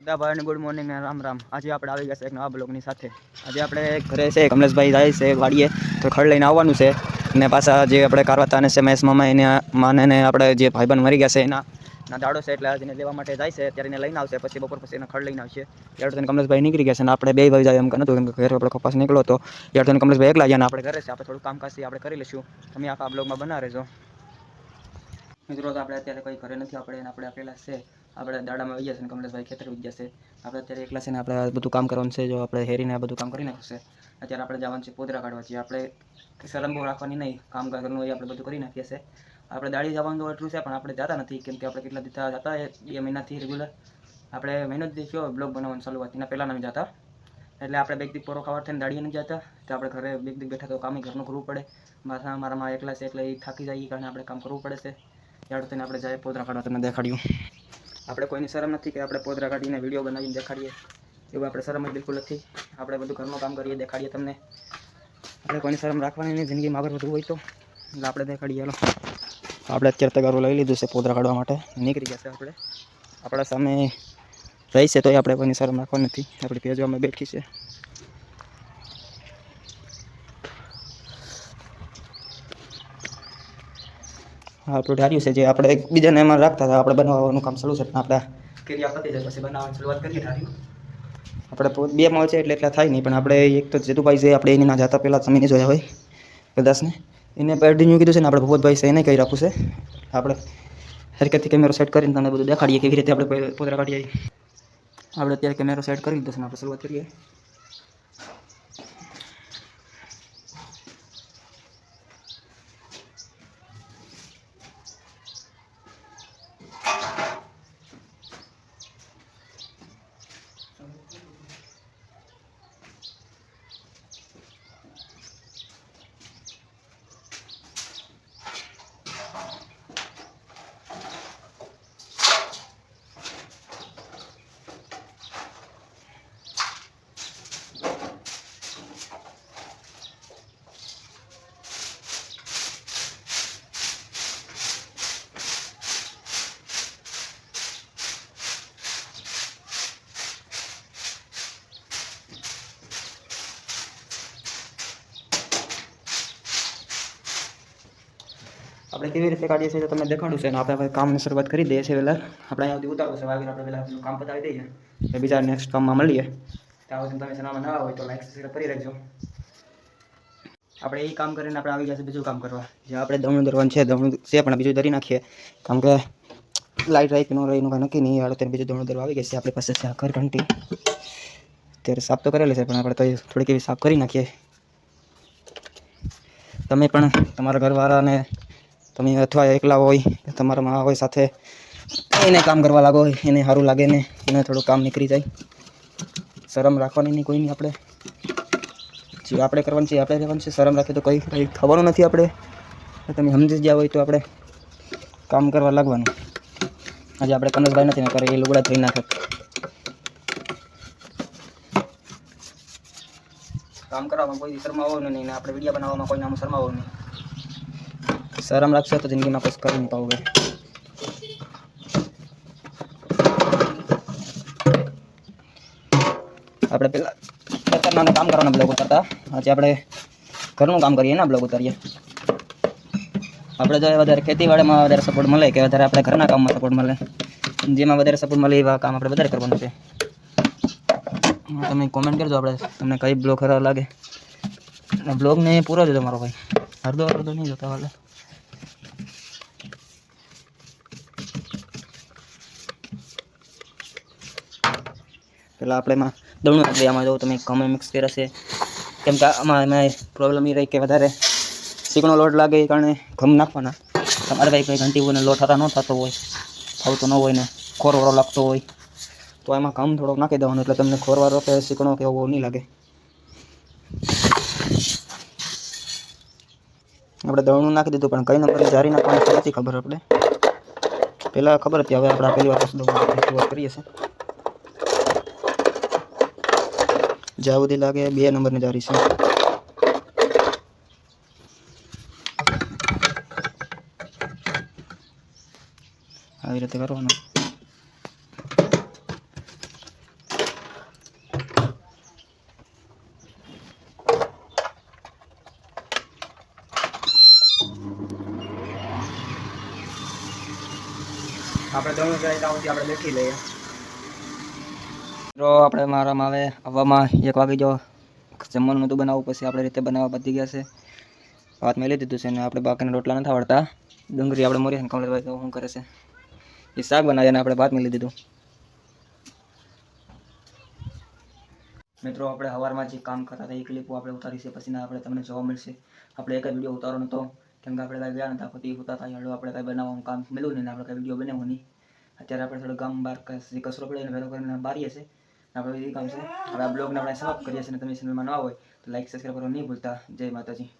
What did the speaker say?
બધા ભાઈને good morning Ram Ram. આજે આપણે આવી ગયા છે એક નવા બ્લોગની સાથે. આજે આપણે ઘરે છે કમલેશભાઈ, જાય છે વાડીએ, તો ખડ લઈને આવવાનું છે. ને પાછા જે આપણે કારવાતા ને છે મહેશ મામા, એને માને ને આપણે જે ભાઈબંધ મરી ગયા છે, એના ના દાડો છે એટલે આજે એને લેવા માટે જાય છે. ત્યારે લઈને આવશે, પછી બપોર પછી એને ખડ લઈને આવશે. ત્યારે તો કમલેશભાઈ નીકળી ગયા છે ને આપણે બે ભાઈ જાય એમ કે નતું કે ઘરે આપણે કપાસ નીકળો તો ત્યારે તો કમલેશભાઈ એકલા ગયા આપણે ઘરે છે. આપણે થોડું કામકાજ છે આપણે કરી લઈશું. તમે આખા બ્લોગમાં બના રહેજો મિત્રો આપણે અત્યારે કોઈ ઘરે નથી આપણે આપણે આપેલા છે. આપણે દાડામાં આવી જશે ને કમલેશભાઈ ખેતર આવી જશે આપણે અત્યારે એકલા છે ને આપણે બધું કામ કરવાનું છે. જો આપણે હેરીને આ બધું કામ કરી નાખશે અત્યારે આપણે જવાનું છે પોદરા કાઢવા છે આપણે શરમ બહુ રાખવાની નહીં કામ કરવાનું એ આપણે બધું કરી નાખીએ છીએ. આપણે દાડી જવાનું તો એટલું છે, પણ આપણે જતા નથી. કેમ કે આપણે કેટલા દીધા જતા બે મહિનાથી રેગ્યુલર આપણે મહિનો જ થયો બ્લોગ બનાવવાનું ચાલુ હતી એના પહેલાં નથી જતા એટલે આપણે બેગ દીક પોરો ખાવા થઈને દાડીએ નથી જતા. તો આપણે ઘરે બેગ દીક બેઠા તો કામ ઘરનું કરવું પડે. મારા મારામાં એકલા છે એટલે એ થાકી જાય એ કારણે આપણે કામ કરવું પડે છે. ત્યારે થઈને આપણે જાય પોતરા કાઢવા તમને દેખાડ્યું. આપણે કોઈની શરમ નથી કે આપણે પોદરા કાઢીને વીડિયો બનાવીને દેખાડીએ, એવું આપણે શરમ જ બિલકુલ નથી. આપણે બધું ઘરનું કામ કરીએ, દેખાડીએ તમને. આપણે કોઈની શરમ રાખવાની નહીં, જિંદગીમાં આગળ વધવું હોય તો. એટલે આપણે દેખાડીએ, હાલો. આપણે અત્યારે તગારું લઈ લીધું છે પોદરા કાઢવા માટે. નીકળી ગયા છે આપણે. આપણા સામે રહી છે તોય આપણે કોઈની શરમ રાખવાની નથી. આપણી ભેજવામાં બેઠી છે. આપણું ઢાર્યું છે જે આપણે એકબીજાને એમાં રાખતા હતા આપણે બનાવવાનું કામ ચાલુ છે. પણ આપણે ક્રિયા પતી જાય પછી બનાવવાની શરૂઆત કરીએ ઢાર્યું આપણે બે માળ છે એટલે એટલા થાય નહીં પણ આપણે એક તો જેતુભાઈ છે આપણે એની ના જાતા પહેલાં જમીને જોયા હોય કદાચને. એને પેઢીનું કીધું છે ને આપણે ભગવતભાઈ છે એને કહી રાખવું છે. આપણે હરકતથી કેમેરો સેટ કરીને તમને બધું દેખાડીએ કેવી રીતે આપણે પોતરા કાઢીએ આપણે અત્યારે કેમેરો સેટ કરી દીધો છે આપણે શરૂઆત કરીએ. આપણે કેવી રીતે કાઢીએ છીએ તમને દેખાડું છે અને આપણે હવે કામની શરૂઆત કરી દઈએ છીએ પહેલાં આપણે અહીંયાથી ઉતારવું છે. વાગીને આપણે પહેલાં કામ પતાવી દઈએ. બીજા નેક્સ્ટ કામમાં મળીએ. ત્યાં સુધી તમે ચેનલમાં નવા હોય તો લાઈક સબસ્ક્રાઈબ કરી રાખજો. આપણે એ કામ કરીને આપણે આવી છે બીજું કામ કરવા. જે આપણે દમણું દરવાનું છે, દમણું છે પણ બીજું દરી નાખીએ. કારણ કે લાઈટ રહી કે ન રહી એનું કાંઈ નક્કી નહીં. હાલો ત્યારે બીજું દમણું દરવા આવી ગયા છે. આપણી પાસે છે આ ઘર ઘંટી. ત્યારે સાફ તો કરેલી છે, પણ આપણે તો થોડીક એવી સાફ કરી નાખીએ. તમે પણ તમારા ઘરવાળાને તમે અથવા એકલા હોય તમારા મા હોય સાથે એને કામ કરવા લાગો, એને સારું લાગે ને એને થોડું કામ નીકળી જાય. શરમ રાખવાની નહીં કોઈની આપણે. જે આપણે કરવાનું છે આપણે રહેવાનું છે. શરમ રાખીએ તો કંઈ કંઈ થવાનું નથી આપણે. તમે સમજી ગયા હોય તો આપણે કામ કરવા લાગવાનું. આજે આપણે કનસભાઈ નથી ને કરે એ લુગડા ધોઈ નાખે. કામ કરવામાં કોઈ શરમાવો નહીં ને આપણે વીડિયો બનાવવામાં કોઈ નામ શરમાવો નહીં. શરમ રાખશો તો જિંદગીમાં કશું કરી નહીં પાઓગે આપણે પેલા ખેતરના કામ કરવાના બ્લોગ ઉતારતા આજે આપણે ઘરનું કામ કરીએ ને બ્લોગ ઉતારીએ આપણે જો વધારે ખેતીવાડીમાં વધારે સપોર્ટ મળે કે વધારે આપણે ઘરના કામમાં સપોર્ટ મળે જેમાં વધારે સપોર્ટ મળે એવા કામ આપણે વધારે કરવાનું છે તમે કોમેન્ટ કરજો આપણે તમને કઈ બ્લોગ ખરાબ લાગે બ્લોગને પૂરો જોજો મારો ભાઈ અડધો અડધો નહીં જોતા વાલે પેલા આપણે એમાં નાખી દઈએ. આમાં જો તમે કમે મિક્સ કર્યા છે. કેમ કે આમાં એમાં પ્રોબ્લેમ એ રહી કે વધારે ચીકણો લોટ લાગે એ કારણે ઘમ નાખવાના. તમારે ભાઈ કંઈ ઘંટી હોય લોટ હતા ન થતો હોય આવતો ન હોય ને ખોરવાળો લાગતો હોય, તો એમાં ઘમ થોડોક નાખી દેવાનો. એટલે તમને ખોરવારો કે ચીકણો કે એવો નહીં લાગે. આપણે દવણું નાખી દીધું, પણ કઈ નંબર જારી નાખવાની નથી ખબર આપણે. પહેલાં ખબર હતી, હવે આપણે પહેલી વાર દવણ કરીએ છીએ. જાવુદી લાગે બે નંબરની જારી છે આવી રીતે કરવાનું આપણે દોણું જાય ત્યાં સુધી આપણે લખી લઈએ મિત્રો, આપણે મારામાં આવે આવવામાં એક વાગી જો જમવાનું નહોતું બનાવવું, પછી આપણે રીતે બનાવવા પતી ગયા છે. વાત મેં લઈ દીધું છે ને, આપણે બાકીના રોટલા નથી આવડતા. ડુંગળી આપણે મોરી કમલેશભાઈ તો શું કરે છે? એ શાક બનાવીને અને આપણે ભાત મેળવી દીધું મિત્રો, આપણે સવારમાં જે કામ કરતા હતા, એ ક્લિપો આપણે ઉતારી છે, પછીના આપણે તમને જોવા મળશે. આપણે એક જ વીડિયો ઉતારો નહોતો કેમ કે આપણે કાંઈ ગયા નતા પછી ઉતારતા હેડો, આપણે કાંઈ બનાવવાનું કામ મળ્યું નહીં આપણે કાંઈ વીડિયો બનાવવાની અત્યારે આપણે થોડું ગામ બહાર કચરો પડે એને કરીને બારીએ છે આપણે વિધિ કામ છે. હવે આ બ્લોગને આપણે સમાપ્ત કરીએ છીએ તમે ચેનલમાં નવા હોય તો લાઈક સબસ્ક્રાઈબ કરવાનું નહીં ભૂલતા. જય માતાજી.